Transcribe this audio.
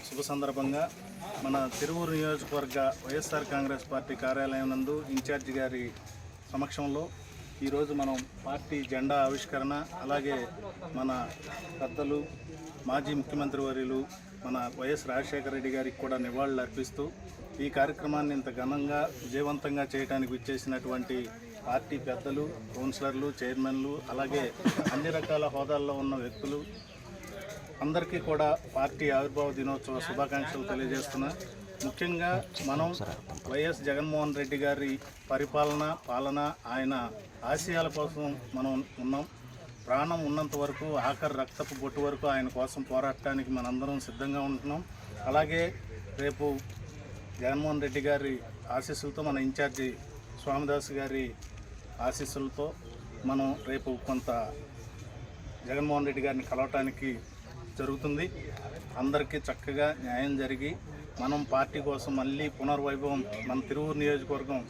శుభ సందర్భంగా మన తిరువూరు నియోజకవర్గ వైఎస్ఆర్ కాంగ్రెస్ పార్టీ కార్యాలయం నందు ఇన్ఛార్జి గారి సమక్షంలో ఈరోజు మనం పార్టీ జెండా ఆవిష్కరణ అలాగే మన పెద్దలు మాజీ ముఖ్యమంత్రి వర్యులు మన వైఎస్ రాజశేఖర రెడ్డి గారికి కూడా నివాళులు అర్పిస్తూ ఈ కార్యక్రమాన్ని ఇంత ఘనంగా విజయవంతంగా చేయడానికి విచ్చేసినటువంటి పార్టీ పెద్దలు కౌన్సిలర్లు చైర్మన్లు అలాగే అన్ని రకాల హోదాల్లో ఉన్న వ్యక్తులు అందరికీ కూడా పార్టీ ఆవిర్భావ దినోత్సవ శుభాకాంక్షలు తెలియజేస్తున్నా. ముఖ్యంగా మనం వైఎస్ జగన్మోహన్ రెడ్డి గారి పరిపాలన పాలన ఆయన ఆశయాల కోసం మనం ఉన్నాం. ప్రాణం ఉన్నంత వరకు ఆఖరి రక్తపు బొట్టు వరకు ఆయన కోసం పోరాడటానికి మనందరం సిద్ధంగా ఉంటున్నాం. అలాగే రేపు జగన్మోహన్ రెడ్డి గారి ఆశీస్సులతో మన ఇన్ఛార్జి స్వామిదాస్ గారి ఆశీస్సులతో మనం రేపు కొంత జగన్మోహన్ రెడ్డి గారిని కలవటానికి జరుగుతుంది. అందరికీ చక్కగా న్యాయం జరిగి మనం పార్టీ కోసం మళ్ళీ పునర్వైభవం మన తిరువురు నియోజకవర్గం